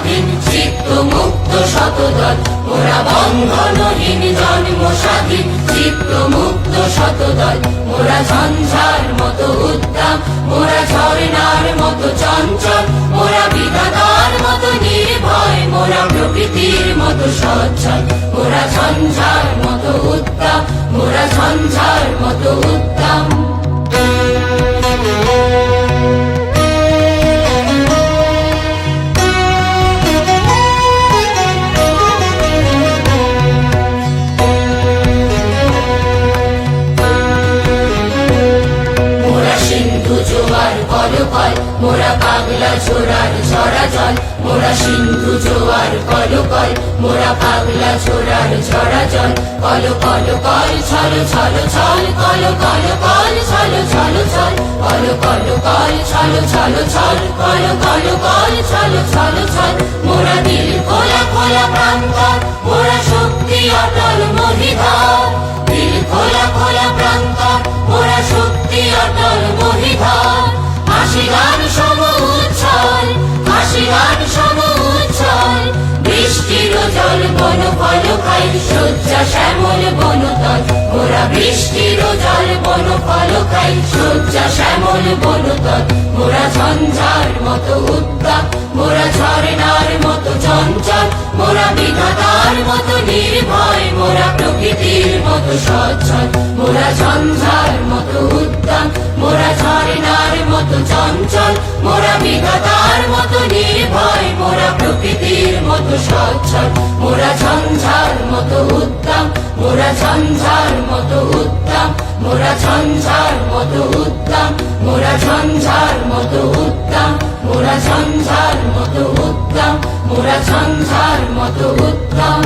স্বাধীন চিত্ত মুক্ত শতদল। মোরা বন্ধনহীন জন্ম স্বাধীন চিত্ত মুক্ত শতদল। মোরা ঝঞ্ঝার মতো উদ্দাম মোরা ঝর্ণার মতো চঞ্চল মোরা বিধাতার মতো নির্ভয় মোরা প্রকৃতির মতো সচ্ছল। মোরা ঝঞ্ঝার মতো উত্তম মোরা ঝঞ্ঝার মতো উত্তম মোরা পাগলা ছোড়ার ঝরা জল, মোরা সিন্ধু জোয়ার কলকল মোরা পাগলা ছোড়ার ঝরা জল, কল কল কল, ছল ছল ছল, কল কল কল, ছল ছল ছল, কল কল কল, ছল ছল ছল, কল কল কল, ছল ছল ছল, মোরা দিল খোলা খোলা প্রান্তর, মোরা শক্তি অটল জল বন ফল খাই, শয্যা শ্যামল বনতল মোরা বৃষ্টির জল বন ফল খাই, শয্যা শ্যামল বনতল মোরা ঝঞ্ঝার মতো উদ্দাম মোরা ঝর্ণার মতো চঞ্চল মোরা বিধাতার মতো নির্ভয় মোরা প্রকৃতির মতো সচ্ছল। মোরা ঝঞ্ঝার মোরা মতো চঞ্চল মতো সচ্ছল, মোরা ঝঞ্ঝার মতো উত্তম, মোরা ঝঞ্ঝার মতো উত্তম, মোরা ঝঞ্ঝার মতো উত্তম, মোরা ঝঞ্ঝার মতো উত্তম, মোরা ঝঞ্ঝার মতো উত্তম, মোরা ঝঞ্ঝার মতো উদ্দাম